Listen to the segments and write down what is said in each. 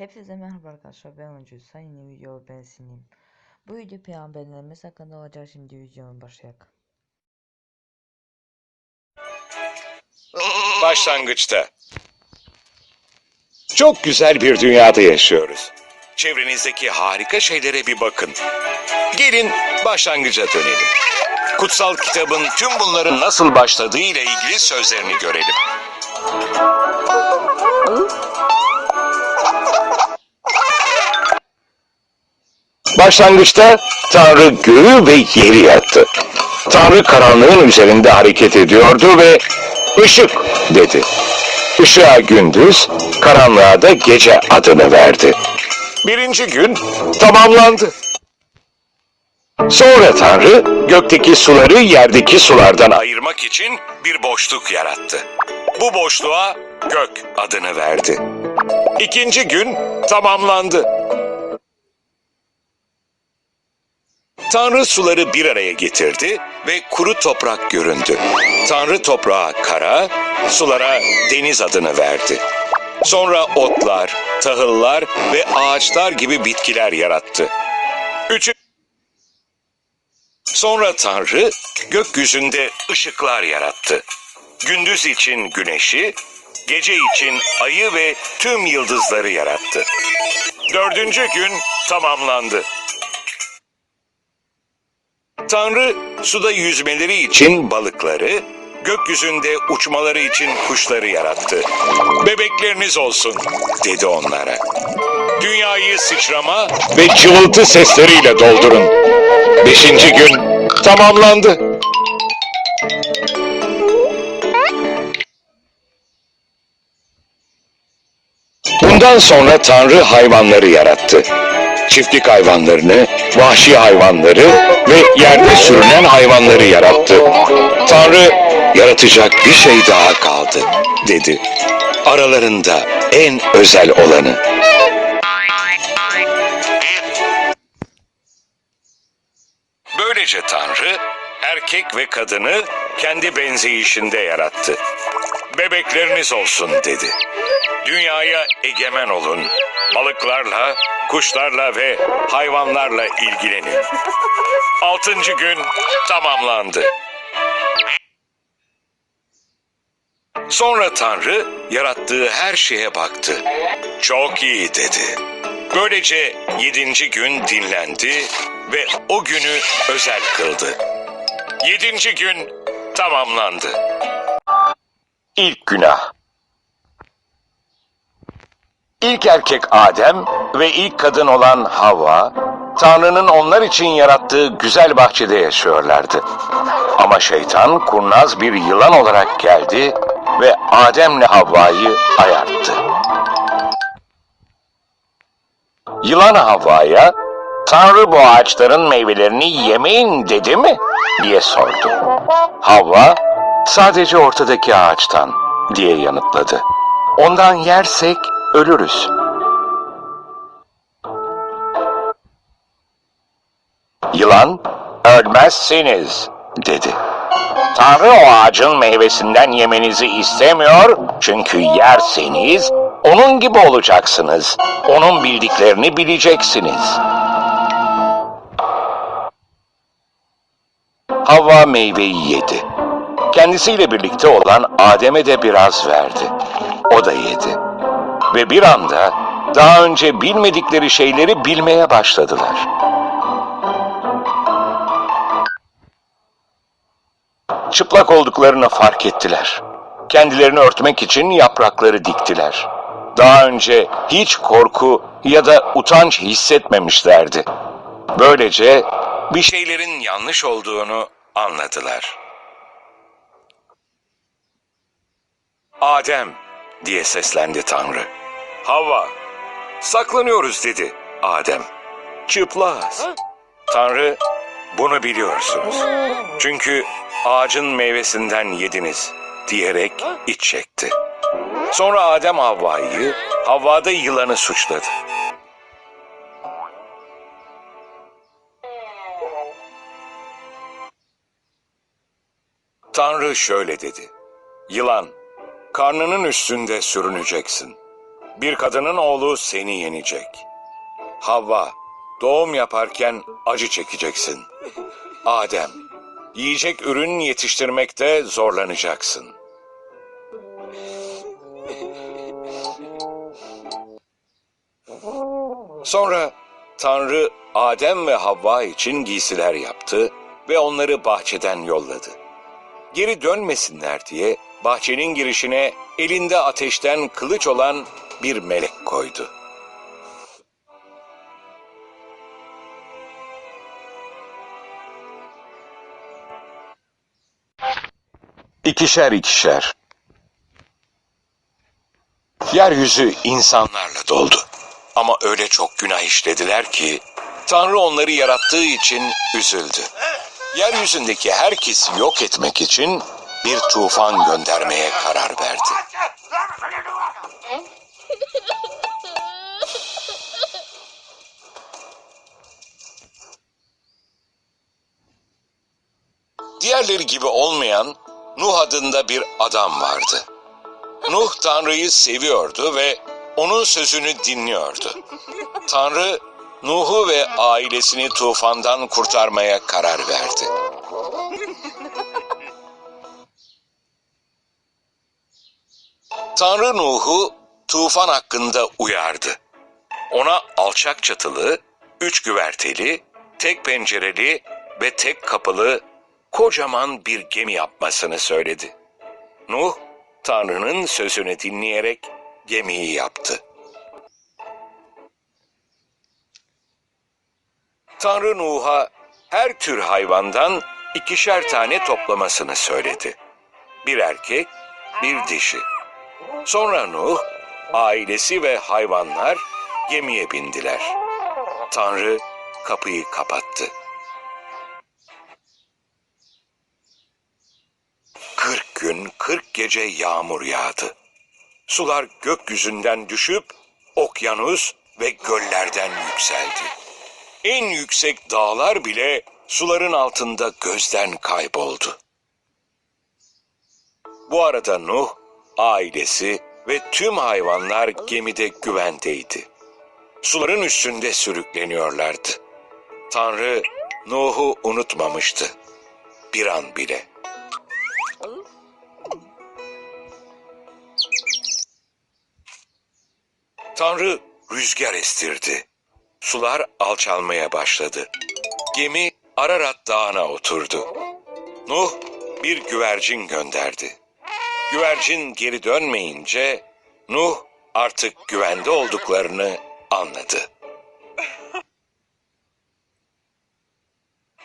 Hepinize merhaba arkadaşlar ben Oncu. Sayın video ben Sinim. Bu video peygamberlerimiz hakkında olacak şimdi videomu başlayak. Başlangıçta. Çok güzel bir dünyada yaşıyoruz. Çevrenizdeki harika şeylere bir bakın. Gelin başlangıca dönelim. Kutsal kitabın tüm bunların nasıl başladığı ile ilgili sözlerini görelim. Başlangıçta Tanrı göğü ve yeri yattı. Tanrı karanlığın üzerinde hareket ediyordu ve ışık dedi. Işığa gündüz, karanlığa da gece adını verdi. Birinci gün tamamlandı. Sonra Tanrı gökteki suları yerdeki sulardan ayırmak için bir boşluk yarattı. Bu boşluğa gök adını verdi. İkinci gün tamamlandı. Tanrı suları bir araya getirdi ve kuru toprak göründü. Tanrı toprağa kara, sulara deniz adını verdi. Sonra otlar, tahıllar ve ağaçlar gibi bitkiler yarattı. Üçü... Sonra Tanrı gökyüzünde ışıklar yarattı. Gündüz için güneşi, gece için ayı ve tüm yıldızları yarattı. Dördüncü gün tamamlandı. Tanrı suda yüzmeleri için balıkları, gökyüzünde uçmaları için kuşları yarattı. Bebekleriniz olsun dedi onlara. Dünyayı sıçrama ve cıvıltı sesleriyle doldurun. Beşinci gün tamamlandı. Bundan sonra Tanrı hayvanları yarattı. Çiftlik hayvanlarını, vahşi hayvanları ve yerde sürünen hayvanları yarattı. Tanrı yaratacak bir şey daha kaldı dedi. Aralarında en özel olanı. Böylece Tanrı erkek ve kadını kendi benzeyişinde yarattı. Bebekleriniz olsun dedi. Dünyaya egemen olun. Balıklarla, kuşlarla ve hayvanlarla ilgilenin. Altıncı gün tamamlandı. Sonra Tanrı yarattığı her şeye baktı. Çok iyi dedi. Böylece yedinci gün dinlendi ve o günü özel kıldı. Yedinci gün tamamlandı. İlk günah. İlk erkek Adem ve ilk kadın olan Havva, Tanrı'nın onlar için yarattığı güzel bahçede yaşıyorlardı. Ama şeytan kurnaz bir yılan olarak geldi ve Adem'le Havva'yı ayarttı. Yılan Havva'ya, Tanrı bu ağaçların meyvelerini yemeyin dedi mi? diye sordu. Havva, sadece ortadaki ağaçtan diye yanıtladı. Ondan yersek ölürüz. Yılan, ölmezsiniz dedi. Tanrı o ağacın meyvesinden yemenizi istemiyor çünkü yerseniz onun gibi olacaksınız. Onun bildiklerini bileceksiniz. Havva meyveyi yedi. Kendisiyle birlikte olan Adem'e de biraz verdi. O da yedi. Ve bir anda daha önce bilmedikleri şeyleri bilmeye başladılar. Çıplak olduklarını fark ettiler. Kendilerini örtmek için yaprakları diktiler. Daha önce hiç korku ya da utanç hissetmemişlerdi. Böylece bir şeylerin yanlış olduğunu anladılar. Adem diye seslendi Tanrı. Havva, saklanıyoruz dedi Adem. Çıplaz. Tanrı, bunu biliyorsunuz. Çünkü ağacın meyvesinden yediniz diyerek iç çekti. Sonra Adem Havva'yı, Havva da yılanı suçladı. Tanrı şöyle dedi. Yılan, karnının üstünde sürüneceksin. Bir kadının oğlu seni yenecek. Havva, doğum yaparken acı çekeceksin. Adem, yiyecek ürün yetiştirmekte zorlanacaksın. Sonra Tanrı Adem ve Havva için giysiler yaptı ve onları bahçeden yolladı. Geri dönmesinler diye bahçenin girişine elinde ateşten kılıç olan bir melek koydu. İkişer ikişer. Yeryüzü insanlarla doldu. Ama öyle çok günah işlediler ki Tanrı onları yarattığı için üzüldü. Yeryüzündeki herkesi yok etmek için bir tufan göndermeye karar verdi. Diğerleri gibi olmayan Nuh adında bir adam vardı. Nuh Tanrı'yı seviyordu ve onun sözünü dinliyordu. Tanrı Nuh'u ve ailesini tufandan kurtarmaya karar verdi. Tanrı Nuh'u tufan hakkında uyardı. Ona alçak çatılı, üç güverteli, tek pencereli ve tek kapılı kocaman bir gemi yapmasını söyledi. Nuh, Tanrı'nın sözünü dinleyerek gemiyi yaptı. Tanrı Nuh'a her tür hayvandan ikişer tane toplamasını söyledi. Bir erkek, bir dişi. Sonra Nuh, ailesi ve hayvanlar gemiye bindiler. Tanrı kapıyı kapattı. 40 gece yağmur yağdı. Sular gökyüzünden düşüp okyanus ve göllerden yükseldi. En yüksek dağlar bile suların altında gözden kayboldu. Bu arada Nuh, ailesi ve tüm hayvanlar gemide güvendeydi. Suların üstünde sürükleniyorlardı. Tanrı Nuh'u unutmamıştı. Bir an bile. Tanrı rüzgar estirdi. Sular alçalmaya başladı. Gemi Ararat Dağı'na oturdu. Nuh bir güvercin gönderdi. Güvercin geri dönmeyince Nuh artık güvende olduklarını anladı.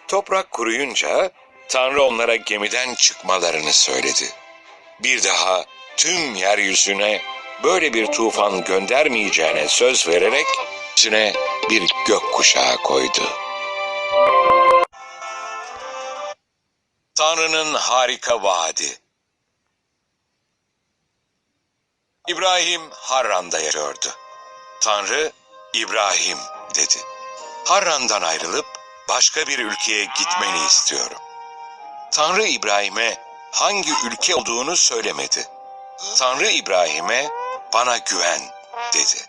Toprak kuruyunca Tanrı onlara gemiden çıkmalarını söyledi. Bir daha tüm yeryüzüne böyle bir tufan göndermeyeceğine söz vererek içine bir gök kuşağı koydu. Tanrı'nın harika vaadi. İbrahim Harran'da yaşıyordu. Tanrı İbrahim dedi. Harran'dan ayrılıp başka bir ülkeye gitmeni istiyorum. Tanrı İbrahim'e hangi ülke olduğunu söylemedi. Tanrı İbrahim'e bana güven dedi.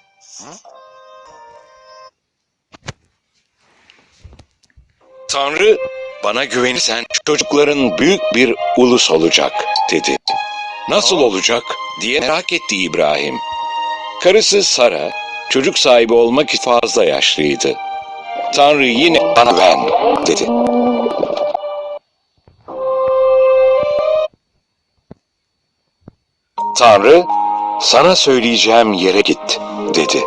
Tanrı bana güvenirsen çocukların büyük bir ulus olacak dedi. Nasıl olacak diye merak etti İbrahim. Karısı Sara çocuk sahibi olmak için fazla yaşlıydı. Tanrı yine bana güven dedi. Tanrı sana söyleyeceğim yere git dedi.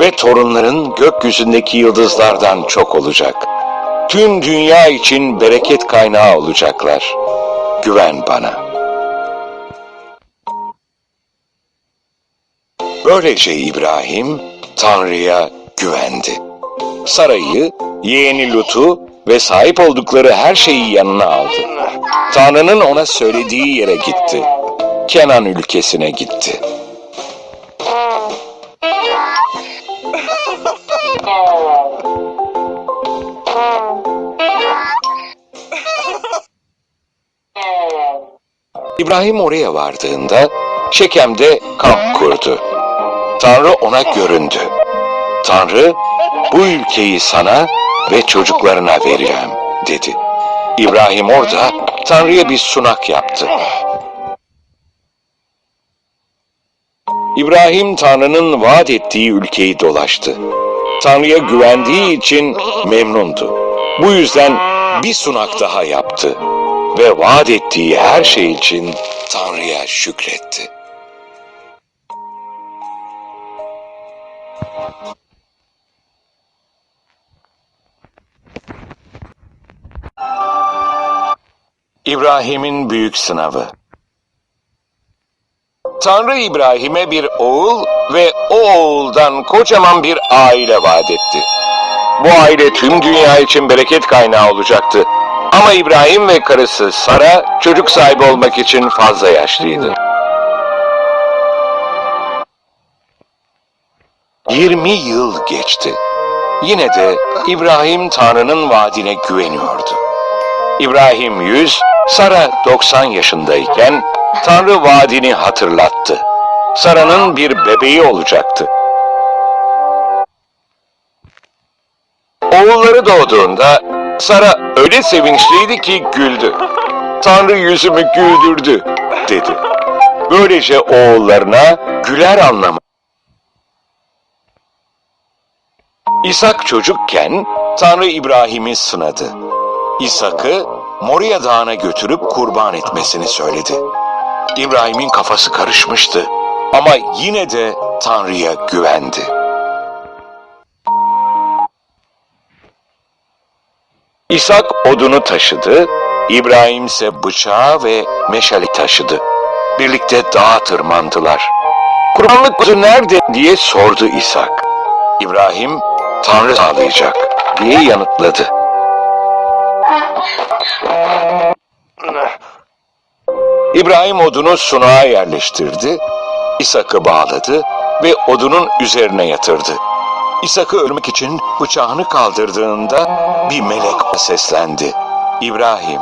Ve torunların gökyüzündeki yıldızlardan çok olacak. Tüm dünya için bereket kaynağı olacaklar. Güven bana. Böylece İbrahim Tanrı'ya güvendi. Sarayı, yeğeni Lut'u ve sahip oldukları her şeyi yanına aldı. Tanrı'nın ona söylediği yere gitti. Kenan ülkesine gitti. İbrahim oraya vardığında Şekem'de kamp kurdu. Tanrı ona göründü. Tanrı, bu ülkeyi sana ve çocuklarına vereceğim dedi. İbrahim orada Tanrı'ya bir sunak yaptı. İbrahim Tanrı'nın vaat ettiği ülkeyi dolaştı. Tanrı'ya güvendiği için memnundu. Bu yüzden bir sunak daha yaptı ve vaat ettiği her şey için Tanrı'ya şükretti. İbrahim'in büyük sınavı Tanrı İbrahim'e bir oğul ve o oğuldan kocaman bir aile vaat etti. Bu aile tüm dünya için bereket kaynağı olacaktı. Ama İbrahim ve karısı Sara çocuk sahibi olmak için fazla yaşlıydı. 20 yıl geçti. Yine de İbrahim Tanrı'nın vaadine güveniyordu. İbrahim 100, Sara 90 yaşındayken Tanrı vaadini hatırlattı. Sara'nın bir bebeği olacaktı. Oğulları doğduğunda Sara öyle sevinçliydi ki güldü. Tanrı yüzümü güldürdü dedi. Böylece oğullarına güler anlamı. İshak çocukken Tanrı İbrahim'i sınadı. İshak'ı Moria Dağı'na götürüp kurban etmesini söyledi. İbrahim'in kafası karışmıştı ama yine de Tanrı'ya güvendi. İshak odunu taşıdı, İbrahim ise bıçağı ve meşali taşıdı. Birlikte dağa tırmandılar. Kurbanlık kuzu nerede diye sordu İshak. İbrahim, Tanrı sağlayacak diye yanıtladı. İbrahim odunu sunağa yerleştirdi, İshak'ı bağladı ve odunun üzerine yatırdı. İshak'ı ölmek için bıçağını kaldırdığında bir melek seslendi. İbrahim,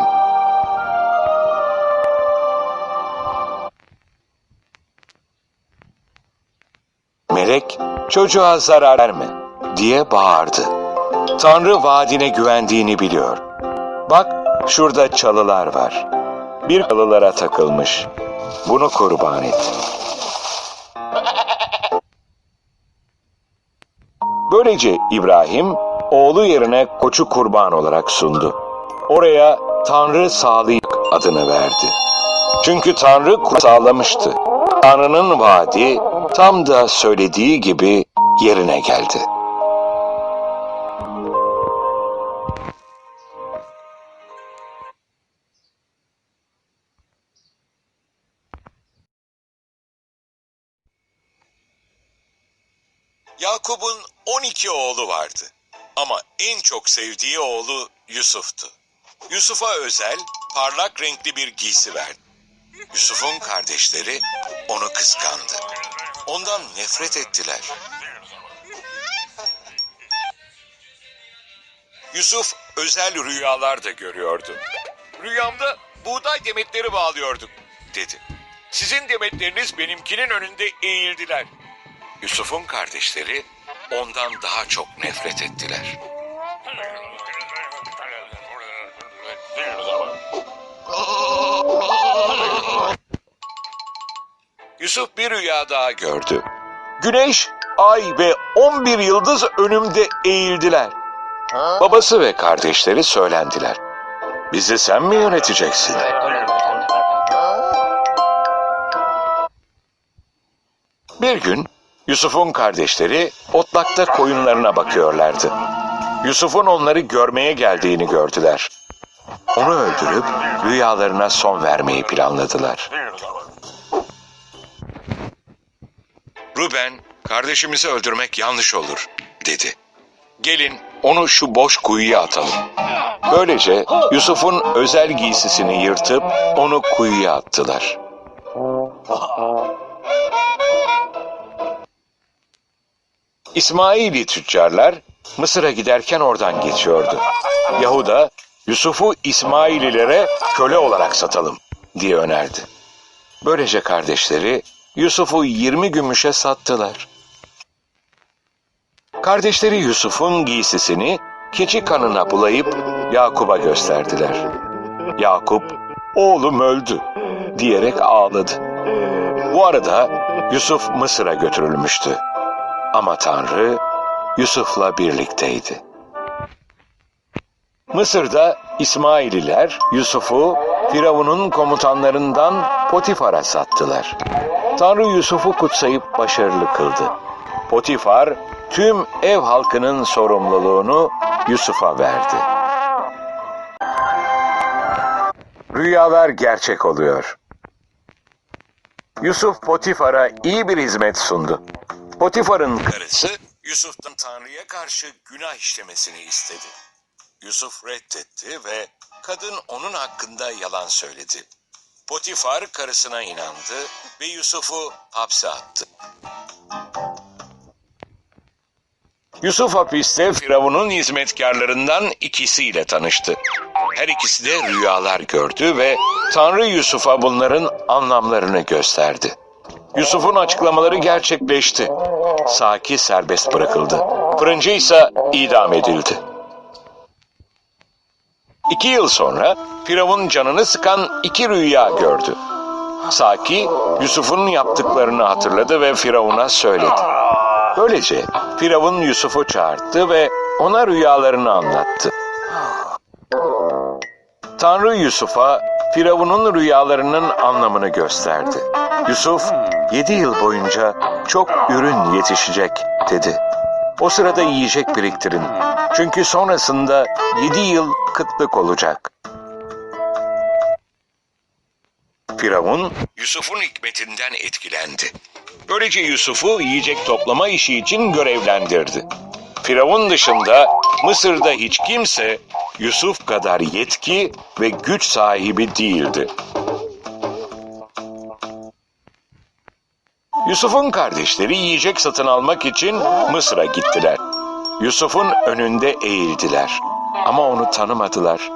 melek çocuğa zarar verme diye bağırdı. Tanrı vaadine güvendiğini biliyor. Bak şurada çalılar var. Bir çalılara takılmış. Bunu kurban et. Böylece İbrahim oğlu yerine koçu kurban olarak sundu. Oraya Tanrı sağlayık adını verdi. Çünkü Tanrı sağlamıştı. Tanrı'nın vaadi tam da söylediği gibi yerine geldi. 12 oğlu vardı. Ama en çok sevdiği oğlu Yusuf'tu. Yusuf'a özel, parlak renkli bir giysi verdi. Yusuf'un kardeşleri onu kıskandı. Ondan nefret ettiler. Yusuf özel rüyalar da görüyordu. Rüyamda buğday demetleri bağlıyordum, dedi. Sizin demetleriniz benimkinin önünde eğildiler. Yusuf'un kardeşleri ondan daha çok nefret ettiler. Yusuf bir rüya daha gördü. Güneş, ay ve 11 yıldız önümde eğildiler. Babası ve kardeşleri söylendiler. Bizi sen mi yöneteceksin? Bir gün Yusuf'un kardeşleri otlakta koyunlarına bakıyorlardı. Yusuf'un onları görmeye geldiğini gördüler. Onu öldürüp rüyalarına son vermeyi planladılar. Ruben, kardeşimizi öldürmek yanlış olur, dedi. Gelin onu şu boş kuyuya atalım. Böylece Yusuf'un özel giysisini yırtıp onu kuyuya attılar. İsmaili tüccarlar Mısır'a giderken oradan geçiyordu. Yahuda, Yusuf'u İsmaililere köle olarak satalım diye önerdi. Böylece kardeşleri Yusuf'u 20 gümüşe sattılar. Kardeşleri Yusuf'un giysisini keçi kanına bulayıp Yakup'a gösterdiler. Yakup, oğlum öldü diyerek ağladı. Bu arada Yusuf Mısır'a götürülmüştü. Ama Tanrı Yusuf'la birlikteydi. Mısır'da İsmaililer Yusuf'u Firavun'un komutanlarından Potifar'a sattılar. Tanrı Yusuf'u kutsayıp başarılı kıldı. Potifar tüm ev halkının sorumluluğunu Yusuf'a verdi. Rüyalar gerçek oluyor. Yusuf Potifar'a iyi bir hizmet sundu. Potifar'ın karısı Yusuf'tan Tanrı'ya karşı günah işlemesini istedi. Yusuf reddetti ve kadın onun hakkında yalan söyledi. Potifar karısına inandı ve Yusuf'u hapse attı. Yusuf hapiste Firavun'un hizmetkarlarından ikisiyle tanıştı. Her ikisi de rüyalar gördü ve Tanrı Yusuf'a bunların anlamlarını gösterdi. Yusuf'un açıklamaları gerçekleşti. Saki serbest bırakıldı. Fırıncı ise idam edildi. İki yıl sonra Firavun canını sıkan iki rüya gördü. Saki, Yusuf'un yaptıklarını hatırladı ve Firavun'a söyledi. Böylece Firavun Yusuf'u çağırdı ve ona rüyalarını anlattı. Tanrı Yusuf'a Firavun'un rüyalarının anlamını gösterdi. Yusuf, yedi yıl boyunca çok ürün yetişecek dedi. O sırada yiyecek biriktirin. Çünkü sonrasında yedi yıl kıtlık olacak. Firavun, Yusuf'un hikmetinden etkilendi. Böylece Yusuf'u yiyecek toplama işi için görevlendirdi. Firavun dışında Mısır'da hiç kimse Yusuf kadar yetki ve güç sahibi değildi. Yusuf'un kardeşleri yiyecek satın almak için Mısır'a gittiler. Yusuf'un önünde eğildiler ama onu tanımadılar.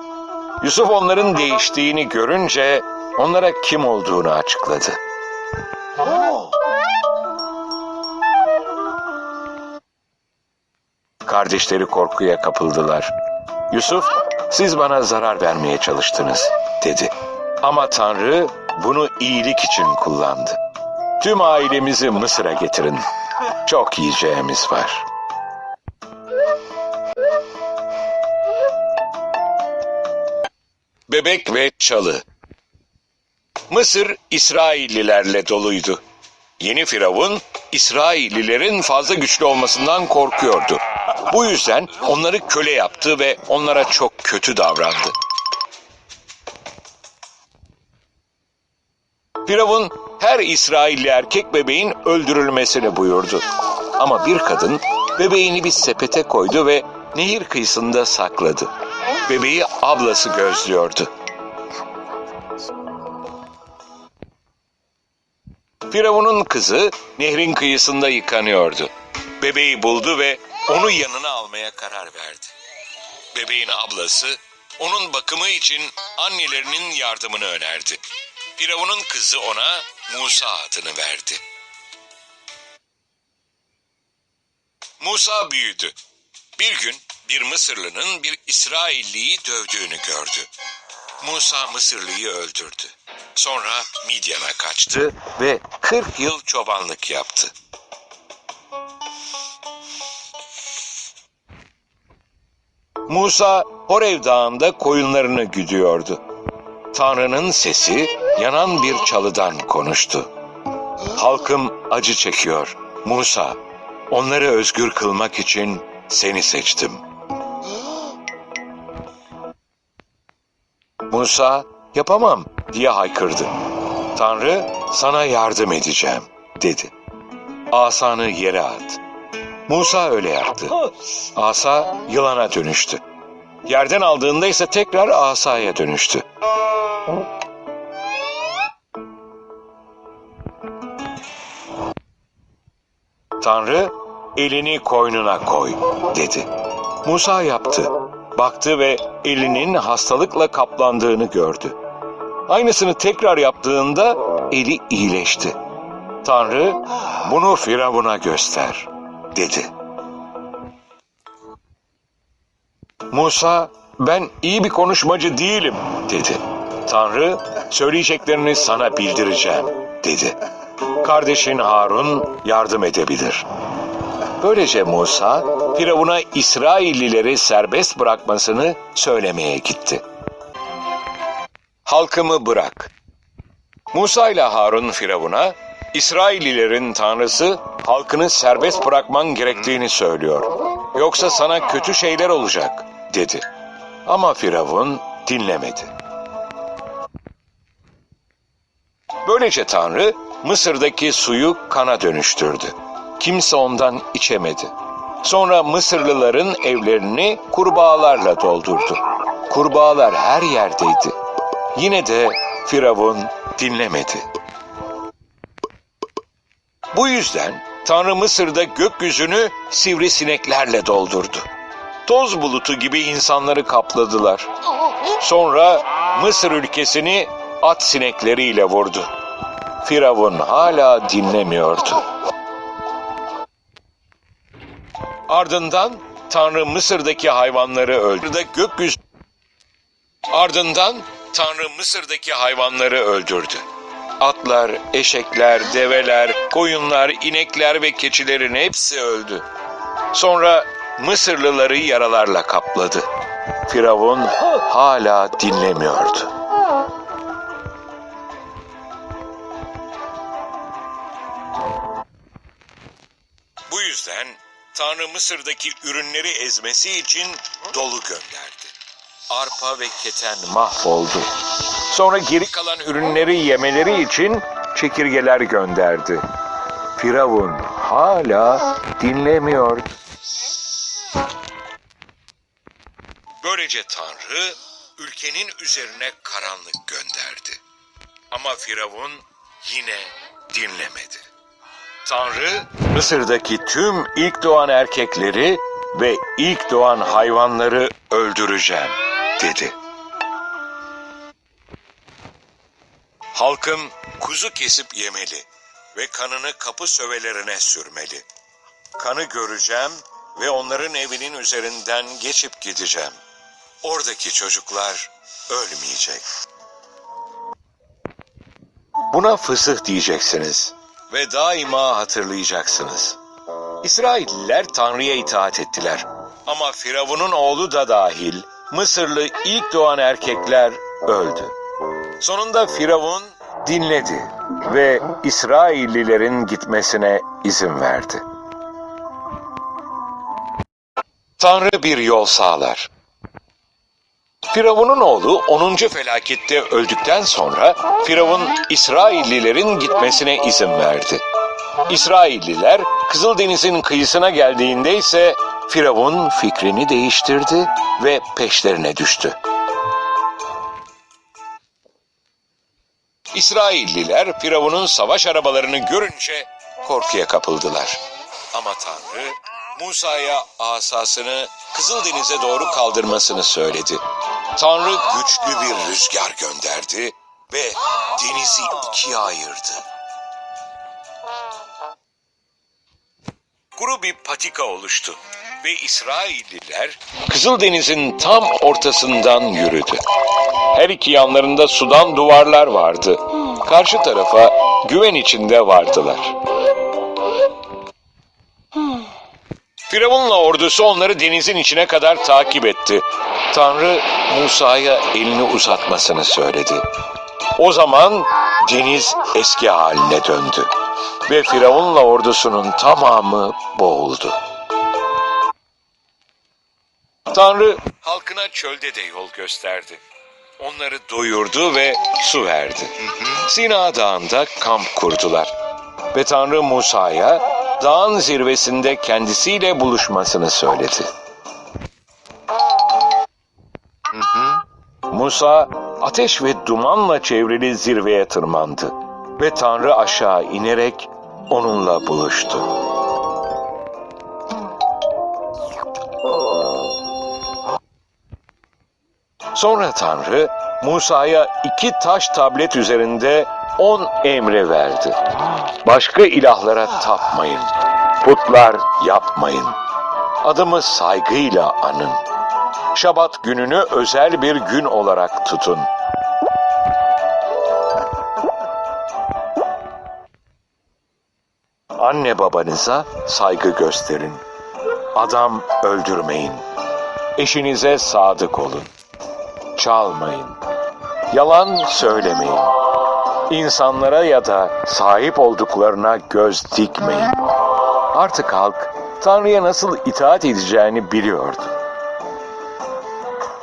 Yusuf onların değiştiğini görünce onlara kim olduğunu açıkladı. Kardeşleri korkuya kapıldılar. Yusuf, siz bana zarar vermeye çalıştınız, dedi. Ama Tanrı bunu iyilik için kullandı. Tüm ailemizi Mısır'a getirin. Çok yiyeceğimiz var. Bebek ve Çalı Mısır İsraillilerle doluydu. Yeni Firavun İsraillilerin fazla güçlü olmasından korkuyordu. Bu yüzden onları köle yaptı ve onlara çok kötü davrandı. Firavun her İsrailli erkek bebeğin öldürülmesini buyurdu. Ama bir kadın bebeğini bir sepete koydu ve nehir kıyısında sakladı. Bebeği ablası gözlüyordu. Firavun'un kızı nehrin kıyısında yıkanıyordu. Bebeği buldu ve onu yanına almaya karar verdi. Bebeğin ablası onun bakımı için annelerinin yardımını önerdi. Firavun'un kızı ona Musa adını verdi. Musa büyüdü. Bir gün bir Mısırlı'nın bir İsrailliyi dövdüğünü gördü. Musa Mısırlıyı öldürdü. Sonra Midyan'a kaçtı ve 40 yıl çobanlık yaptı. Musa Horev Dağı'nda koyunlarını güdüyordu. Tanrı'nın sesi yanan bir çalıdan konuştu. Halkım acı çekiyor. Musa, onları özgür kılmak için seni seçtim. Musa, yapamam diye haykırdı. Tanrı, sana yardım edeceğim dedi. Asanı yere at. Musa öyle yaptı. Asa yılana dönüştü. Yerden aldığında ise tekrar asaya dönüştü. Tanrı elini koynuna koy dedi. Musa yaptı. Baktı ve elinin hastalıkla kaplandığını gördü. Aynısını tekrar yaptığında eli iyileşti. Tanrı bunu Firavun'a göster dedi. Musa, ben iyi bir konuşmacı değilim dedi. Tanrı, söyleyeceklerini sana bildireceğim dedi. Kardeşin Harun yardım edebilir. Böylece Musa, Firavun'a İsraillileri serbest bırakmasını söylemeye gitti. Halkımı bırak. Musa ile Harun Firavun'a, İsraillilerin tanrısı halkını serbest bırakman gerektiğini söylüyor. Yoksa sana kötü şeyler olacak, dedi. Ama Firavun dinlemedi. Böylece Tanrı Mısır'daki suyu kana dönüştürdü. Kimse ondan içemedi. Sonra Mısırlıların evlerini kurbağalarla doldurdu. Kurbağalar her yerdeydi. Yine de Firavun dinlemedi. Bu yüzden Tanrı Mısır'da gökyüzünü sivrisineklerle doldurdu. Toz bulutu gibi insanları kapladılar. Sonra Mısır ülkesini at sinekleriyle vurdu. Firavun hala dinlemiyordu. Ardından Tanrı Mısır'daki hayvanları öldürdü. Gökyüzü Ardından Tanrı Mısır'daki hayvanları öldürdü. Atlar, eşekler, develer, koyunlar, inekler ve keçilerin hepsi öldü. Sonra Mısırlıları yaralarla kapladı. Firavun hala dinlemiyordu. Tanrı Mısır'daki ürünleri ezmesi için dolu gönderdi. Arpa ve keten mahvoldu. Sonra geri kalan ürünleri yemeleri için çekirgeler gönderdi. Firavun hala dinlemiyordu. Böylece Tanrı ülkenin üzerine karanlık gönderdi. Ama Firavun yine dinlemedi. Tanrı Mısır'daki tüm ilk doğan erkekleri ve ilk doğan hayvanları öldüreceğim dedi. Halkım kuzu kesip yemeli ve kanını kapı sövelerine sürmeli. Kanı göreceğim ve onların evinin üzerinden geçip gideceğim. Oradaki çocuklar ölmeyecek. Buna fısıh diyeceksiniz ve daima hatırlayacaksınız. İsrailliler Tanrı'ya itaat ettiler. Ama Firavun'un oğlu da dahil Mısırlı ilk doğan erkekler öldü. Sonunda Firavun dinledi ve İsraillilerin gitmesine izin verdi. Tanrı bir yol sağlar. Firavun'un oğlu 10. felakette öldükten sonra Firavun İsraillilerin gitmesine izin verdi. İsrailliler Kızıldeniz'in kıyısına geldiğinde ise Firavun fikrini değiştirdi ve peşlerine düştü. İsrailliler Firavun'un savaş arabalarını görünce korkuya kapıldılar. Ama Tanrı Musa'ya asasını Kızıldeniz'e doğru kaldırmasını söyledi. Tanrı güçlü bir rüzgar gönderdi ve denizi ikiye ayırdı. Kuru bir patika oluştu ve İsrailliler Kızıldeniz'in tam ortasından yürüdü. Her iki yanlarında sudan duvarlar vardı. Karşı tarafa güven içinde vardılar. Firavun'la ordusu onları denizin içine kadar takip etti. Tanrı Musa'ya elini uzatmasını söyledi. O zaman deniz eski haline döndü ve Firavun'la ordusunun tamamı boğuldu. Tanrı halkına çölde de yol gösterdi. Onları doyurdu ve su verdi. Sina Dağı'nda kamp kurdular. Ve Tanrı Musa'ya dağın zirvesinde kendisiyle buluşmasını söyledi. Musa ateş ve dumanla çevrili zirveye tırmandı ve Tanrı aşağı inerek onunla buluştu. Sonra Tanrı Musa'ya iki taş tablet üzerinde on emri verdi. Başka ilahlara tapmayın. Putlar yapmayın. Adımı saygıyla anın. Şabat gününü özel bir gün olarak tutun. Anne babanıza saygı gösterin. Adam öldürmeyin. Eşinize sadık olun. Çalmayın. Yalan söylemeyin. İnsanlara ya da sahip olduklarına göz dikmeyin. Artık halk Tanrı'ya nasıl itaat edeceğini biliyordu.